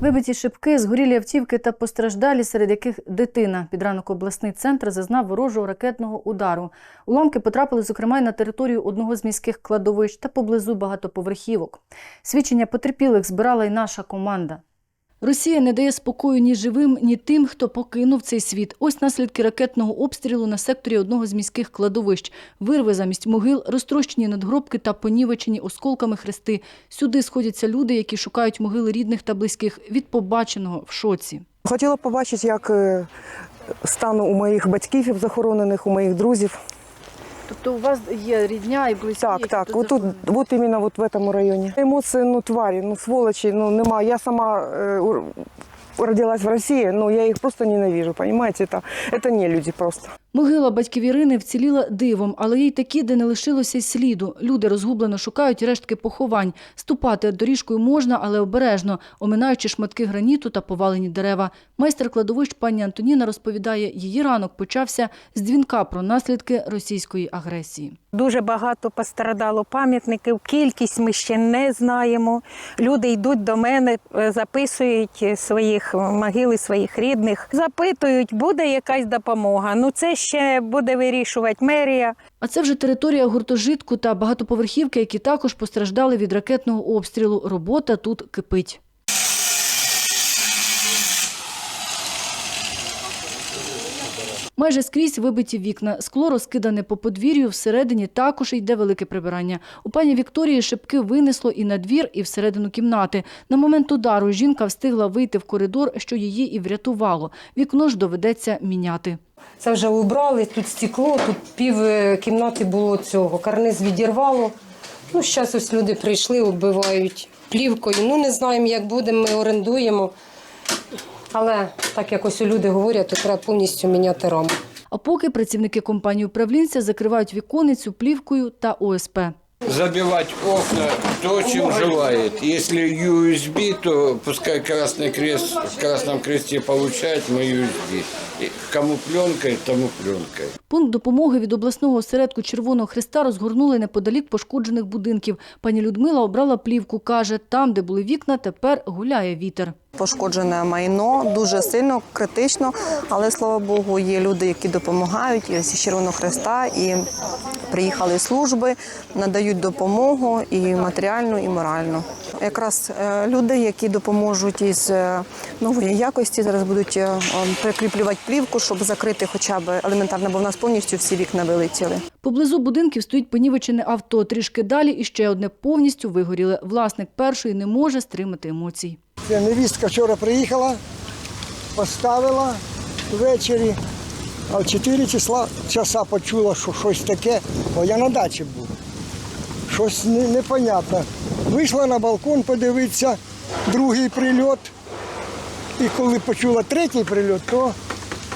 Вибиті шибки, згорілі автівки та постраждалі, серед яких дитина. Під ранок обласний центр зазнав ворожого ракетного удару. Уламки потрапили, зокрема, й на територію одного з міських кладовищ та поблизу багатоповерхівок. Свідчення потерпілих збирала й наша команда. Росія не дає спокою ні живим, ні тим, хто покинув цей світ. Ось наслідки ракетного обстрілу на секторі одного з міських кладовищ. Вирви замість могил, розтрощені надгробки та понівечені осколками хрести. Сюди сходяться люди, які шукають могили рідних та близьких. Від побаченого в шоці. Хотіла побачити, як е, стан у моїх батьків захоронених, у моїх друзів. Тобто у вас є рідня і близькі? Так, так, от тут, от іменно от в цьому районі. Емоції, ну, тварі, ну, сволочі, ну, нема. Я сама е, родилась в Росії, ну, я їх просто ненавижу, понимаете? Это, это не люди просто. Могила батьків Ірини вціліла дивом, але є й такі, де не лишилося й сліду. Люди розгублено шукають рештки поховань. Ступати доріжкою можна, але обережно, оминаючи шматки граніту та повалені дерева. Майстер кладовищ пані Антоніна розповідає, її ранок почався з дзвінка про наслідки російської агресії. Дуже багато пострадало пам'ятників. Кількість ми ще не знаємо. Люди йдуть до мене, е, записують своїх могили, своїх рідних, запитують, буде якась допомога. Ну це ще буде вирішувати мерія. А це вже територія гуртожитку та багатоповерхівки, які також постраждали від ракетного обстрілу. Робота тут кипить. Майже скрізь вибиті вікна. Скло розкидане по подвір'ю, всередині також йде велике прибирання. У пані Вікторії шибки винесло і на двір, і всередину кімнати. На момент удару жінка встигла вийти в коридор, що її і врятувало. Вікно ж доведеться міняти. Це вже убрали, тут стекло, тут пів е, кімнати було цього. Карниз відірвало. Ну, зараз ось люди прийшли, оббивають плівкою. Ну, не знаємо, як буде, ми орендуємо. Але так якось люди говорять, то треба повністю міняти раму. А поки працівники компанії управлінця закривають віконицю плівкою та ОСП. забивать окна то, чем желает. Если USB, то пускай Красный Крест в Красном Кресте получает мы USB. И кому пленкой, тому пленкой. Пункт допомоги від обласного осередку Червоного Христа розгорнули неподалік пошкоджених будинків. Пані Людмила обрала плівку. Каже, там, де були вікна, тепер гуляє вітер. Пошкоджене майно дуже сильно, критично, але слава Богу, є люди, які допомагають і ось Червоного Хреста, і приїхали служби, надають допомогу і матеріальну, і моральну. Якраз е, люди, які допоможуть із е, нової якості, зараз будуть е, прикріплювати плівку, щоб закрити хоча б елементарно, бо в нас повністю всі вікна вилетіли. Поблизу будинків стоїть понівечене авто. Трішки далі і ще одне повністю вигоріле. Власник першої не може стримати емоцій. Це невістка вчора приїхала, поставила ввечері, а в 4 числа часа почула, що щось таке, бо я на дачі був. Щось непонятне. Вийшла на балкон подивитися, другий прильот. І коли почула третій прильот, то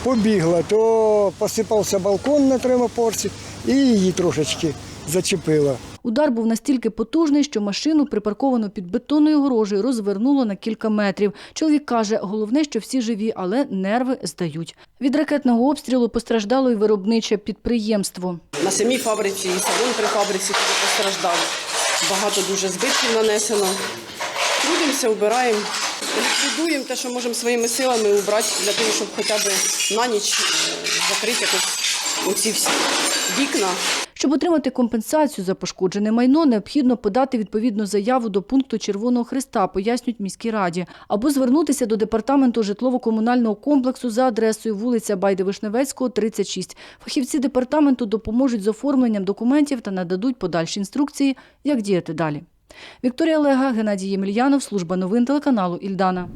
побігла, то посипався балкон на тримопорці і її трошечки зачепила. Удар був настільки потужний, що машину, припарковану під бетонною горожею, розвернуло на кілька метрів. Чоловік каже, головне, що всі живі, але нерви здають. Від ракетного обстрілу постраждало й виробниче підприємство. На самій фабриці і салон при фабриці постраждав. Багато дуже збитків нанесено. Трудимося, вбираємо, будуємо те, що можемо своїми силами убрати, для того, щоб хоча б на ніч е, закрити якось оці всі вікна. Щоб отримати компенсацію за пошкоджене майно, необхідно подати відповідну заяву до пункту Червоного Христа, пояснюють міській раді, або звернутися до департаменту житлово-комунального комплексу за адресою вулиця Байди-Вишневецького, 36. Фахівці департаменту допоможуть з оформленням документів та нададуть подальші інструкції, як діяти далі. Вікторія Лега, Геннадій Ємельянов, служба новин телеканалу Ільдана.